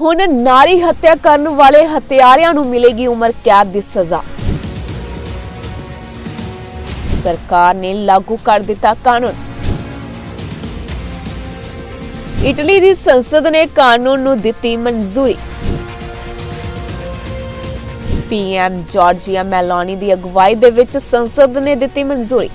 ਹੁਣ ਨਾਰੀ ਹੱਤਿਆ ਕਰਨ ਵਾਲੇ ਹੱਤਿਆਰਿਆਂ ਨੂੰ ਮਿਲੇਗੀ ਉਮਰ ਕੈਦ ਦੀ ਸਜ਼ਾ। ਸਰਕਾਰ ਨੇ ਲਾਗੂ ਕਰ ਦਿੱਤਾ ਕਾਨੂੰਨ। ਇਟਲੀ ਦੀ ਸੰਸਦ ਨੇ ਕਾਨੂੰਨ ਨੂੰ ਦਿੱਤੀ ਮਨਜ਼ੂਰੀ। ਪੀਐਮ ਜਾਰਜੀਆ ਮੈਲੋਨੀ ਦੀ ਅਗਵਾਈ ਦੇ ਵਿੱਚ ਸੰਸਦ ਨੇ ਦਿੱਤੀ ਮਨਜ਼ੂਰੀ।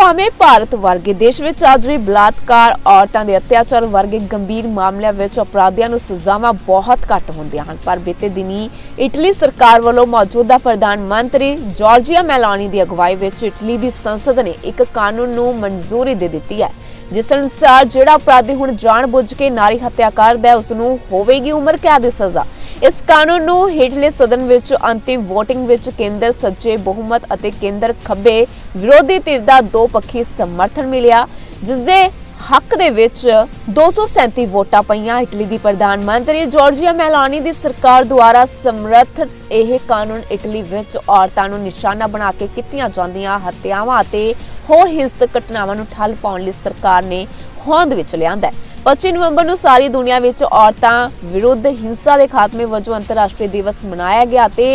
ਭਾਵੇਂ ਭਾਰਤ ਵਰਗੇ ਦੇਸ਼ ਵਿੱਚ ਅੱਜ ਵੀ ਬਲਾਤਕਾਰ ਔਰਤਾਂ ਦੇ ਅਤਿਆਚਾਰ ਵਰਗੇ ਗੰਭੀਰ ਮਾਮਲਿਆਂ ਵਿੱਚ ਅਪਰਾਧੀਆਂ ਨੂੰ ਸਜ਼ਾਵਾਂ ਬਹੁਤ ਘੱਟ ਹੁੰਦੀਆਂ ਹਨ। ਪਰ ਬੀਤੇ ਦਿਨੀ ਇਟਲੀ ਸਰਕਾਰ ਵੱਲੋਂ ਮੌਜੂਦਾ ਪ੍ਰਧਾਨ ਮੰਤਰੀ ਜਾਰਜੀਆ ਮੈਲੋਨੀ ਦੀ ਅਗਵਾਈ ਵਿੱਚ ਇਟਲੀ ਦੀ ਸੰਸਦ ਨੇ ਇੱਕ ਕਾਨੂੰਨ ਨੂੰ ਮਨਜ਼ੂਰੀ ਦੇ ਦਿੱਤੀ ਹੈ। ਜਿਸ ਅਨੁਸਾਰ ਜਿਹੜਾ ਅਪਰਾਧੀ ਹੁਣ ਜਾਣਬੁੱਝ ਕੇ ਨਾਰੀ ਹੱਤਿਆ ਕਰਦਾ ਹੈ ਉਸ ਨੂੰ ਹੋਵੇਗੀ ਉਮਰ ਕੈਦ ਦੀ ਸਜ਼ਾ। ਇਸ ਕਾਨੂੰਨ ਨੂੰ ਹੇਠਲੇ ਸਦਨ ਵਿੱਚ ਅੰਤਿਮ VOTING ਵਿੱਚ ਕੇਂਦਰ ਸੱਜੇ ਬਹੁਮਤ ਅਤੇ ਕੇਂਦਰ ਖੱਬੇ ਵਿਰੋਧੀ ਧਿਰ ਦਾ ਦੋ ਪੱਖੀ ਸਮਰਥਨ ਮਿਲਿਆ ਜਿਸ ਦੇ ਹੱਕ ਦੇ ਵਿੱਚ 237 ਵੋਟਾਂ ਪਈਆਂ। ਇਟਲੀ ਦੀ ਪ੍ਰਧਾਨ ਮੰਤਰੀ ਜਾਰਜੀਆ ਮੈਲਾਨੀ ਦੀ ਸਰਕਾਰ ਦੁਆਰਾ ਸਮਰਥ ਇਹ ਕਾਨੂੰਨ ਇਟਲੀ ਵਿੱਚ ਔਰਤਾਂ ਨੂੰ ਨਿਸ਼ਾਨਾ ਬਣਾ ਕੇ ਕੀਤੀਆਂ ਜਾਂਦੀਆਂ ਹੱਤਿਆਵਾਂ ਅਤੇ ਹੋਰ ਹਿੰਸਕ ਘਟਨਾਵਾਂ ਨੂੰ ਠੱਲ ਪਾਉਣ ਲਈ ਸਰਕਾਰ ਨੇ ਹੋਂਦ ਵਿੱਚ ਲਿਆਂਦਾ ਹੈ। 25 ਨਵੰਬਰ ਨੂੰ ਸਾਰੀ ਦੁਨੀਆ ਵਿੱਚ ਔਰਤਾਂ ਵਿਰੁੱਧ ਹਿੰਸਾ ਦੇ ਖਾਤਮੇ ਵਜੋਂ ਅੰਤਰਰਾਸ਼ਟਰੀ ਦਿਵਸ ਮਨਾਇਆ ਗਿਆ ਤੇ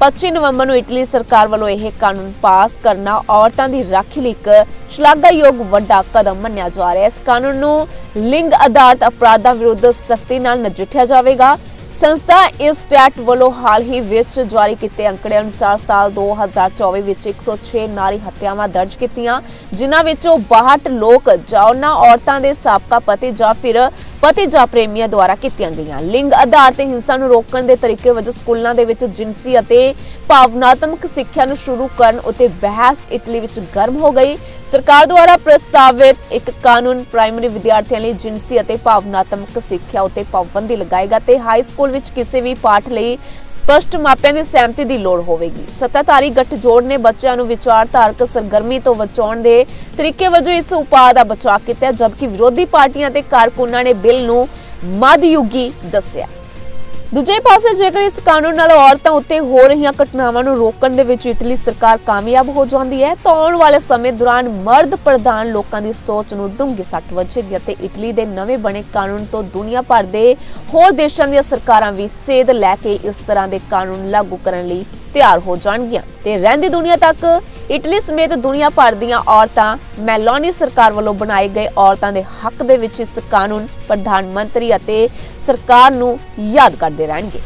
25 ਨਵੰਬਰ ਨੂੰ ਇਟਲੀ ਸਰਕਾਰ ਵੱਲੋਂ ਇਹ ਕਾਨੂੰਨ ਪਾਸ ਕਰਨਾ ਔਰਤਾਂ ਦੀ ਰਾਖੀ ਲਈ ਇੱਕ ਸ਼ਲਾਘਾਯੋਗ ਵੱਡਾ ਕਦਮ ਮੰਨਿਆ ਜਾ ਰਿਹਾ ਹੈ। ਇਸ ਕਾਨੂੰਨ ਨੂੰ ਲਿੰਗ ਆਧਾਰਿਤ ਅਪਰਾਧਾਂ ਵਿਰੁੱਧ ਸਖਤੀ ਨਾਲ ਨਜਿੱਠਿਆ ਜਾਵੇਗਾ। ਸੰਸਥਾ ਇਸ ਸਟੈਟ ਵੱਲੋਂ ਹਾਲ ਹੀ ਵਿੱਚ ਜਾਰੀ ਕੀਤੇ ਅੰਕੜੇ ਅਨੁਸਾਰ ਸਾਲ 2024 ਵਿੱਚ 106 ਨਾਰੀ ਹੱਤਿਆਵਾਂ ਦਰਜ ਕੀਤੀਆਂ, ਜਿਨ੍ਹਾਂ ਵਿੱਚੋਂ 62 ਲੋਕ ਜਾਂ ਉਹਨਾਂ ਔਰਤਾਂ ਦੇ ਸਾਬਕਾ ਪਤੀ ਜਾਂ ਫਿਰ ਪਤੀ ਜਾਂ ਪ੍ਰੇਮੀਆਂ ਦੁਆਰਾ ਕੀਤੀਆਂ ਗਈਆਂ। ਲਿੰਗ ਆਧਾਰ ਤੇ ਹਿੰਸਾ ਨੂੰ ਰੋਕਣ ਦੇ ਤਰੀਕੇ ਵਜੋਂ ਸਕੂਲਾਂ ਦੇ ਵਿੱਚ ਜਿਨਸੀ ਅਤੇ ਭਾਵਨਾਤਮਕ ਸਿੱਖਿਆ ਨੂੰ ਸ਼ੁਰੂ ਕਰਨ ਉਤੇ ਬਹਿਸ ਇਟਲੀ ਵਿੱਚ ਗਰਮ ਹੋ ਗਈ। ਸਰਕਾਰ ਦੁਆਰਾ ਪ੍ਰਸਤਾਵਿਤ ਇੱਕ ਕਾਨੂੰਨ ਪ੍ਰਾਇਮਰੀ ਵਿਦਿਆਰਥੀਆਂ ਲਈ ਜਿਨਸੀ ਅਤੇ ਭਾਵਨਾਤਮਕ ਸਿੱਖਿਆ ਉਤੇ ਪਾਬੰਦੀ ਲਗਾਏਗਾ ਤੇ ਹਾਈ ਸਕੂਲ ਵਿੱਚ ਕਿਸੇ ਵੀ ਪਾਠ ਲਈ ਸਪਸ਼ਟ ਮਾਪਿਆਂ ਦੀ ਸਹਿਮਤੀ ਦੀ ਲੋੜ ਹੋਵੇਗੀ। ਸੱਤਾਧਾਰੀ ਗੱਠਜੋੜ ਨੇ ਬੱਚਿਆਂ ਨੂੰ ਵਿਚਾਰਧਾਰਕ ਸਰਗਰਮੀ ਤੋਂ ਬਚਾਉਣ ਦੇ ਤਰੀਕੇ ਵਜੋਂ ਇਸ ਉਪਾਅ ਦਾ ਬਚਾਅ ਕੀਤਾ, ਜਦਕਿ ਵਿਰੋਧੀ ਪਾਰਟੀਆਂ ਤੇ ਕਾਰਕੁਨਾਂ ਨੇ ਬਿੱਲ ਨੂੰ ਮੱਧਯੁਗੀ ਦੱਸਿਆ। ਦੂਜੇ ਪਾਸੇ ਜੇਕਰ ਇਸ ਕਾਨੂੰਨ ਨਾਲ ਔਰਤਾਂ ਉੱਤੇ ਹੋ ਰਹੀਆਂ ਘਟਨਾਵਾਂ ਨੂੰ ਰੋਕਣ ਦੇ ਵਿੱਚ ਇਟਲੀ ਸਰਕਾਰ ਕਾਮਯਾਬ ਹੋ ਜਾਂਦੀ ਹੈ, ਤਾਂ ਆਉਣ ਵਾਲੇ ਸਮੇਂ ਦੌਰਾਨ ਮਰਦ ਪ੍ਰਧਾਨ ਲੋਕਾਂ ਦੀ ਸੋਚ ਨੂੰ ਡੂੰਘੀ ਸੱਟ ਵੱਜੇਗੀ ਅਤੇ ਇਟਲੀ ਦੇ ਨਵੇਂ ਬਣੇ ਕਾਨੂੰਨ ਤੋਂ ਦੁਨੀਆ ਭਰ ਦੇ ਹੋਰ ਦੇਸ਼ਾਂ ਦੀਆਂ ਸਰਕਾਰਾਂ ਵੀ ਸੇਧ ਲੈ ਕੇ ਇਸ ਤਰ੍ਹਾਂ ਦੇ ਕਾਨੂੰਨ ਲਾਗੂ ਕਰਨ ਲਈ ਤਿਆਰ ਹੋ ਜਾਣਗੀਆਂ। ਤੇ ਰਹਿੰਦੀ ਦੁਨੀਆ ਤੱਕ ਇਟਲੀ ਸਮੇਤ ਦੁਨੀਆ ਭਰ ਦੀਆਂ ਔਰਤਾਂ ਮੈਲੋਨੀ ਸਰਕਾਰ ਵੱਲੋਂ ਬਣਾਏ ਗਏ ਔਰਤਾਂ ਦੇ ਹੱਕ ਦੇ ਵਿੱਚ ਇਸ ਕਾਨੂੰਨ ਪ੍ਰਧਾਨ ਮੰਤਰੀ ਅਤੇ ਸਰਕਾਰ ਨੂੰ ਯਾਦ ਕਰਦੇ ਰਹਿਣਗੇ।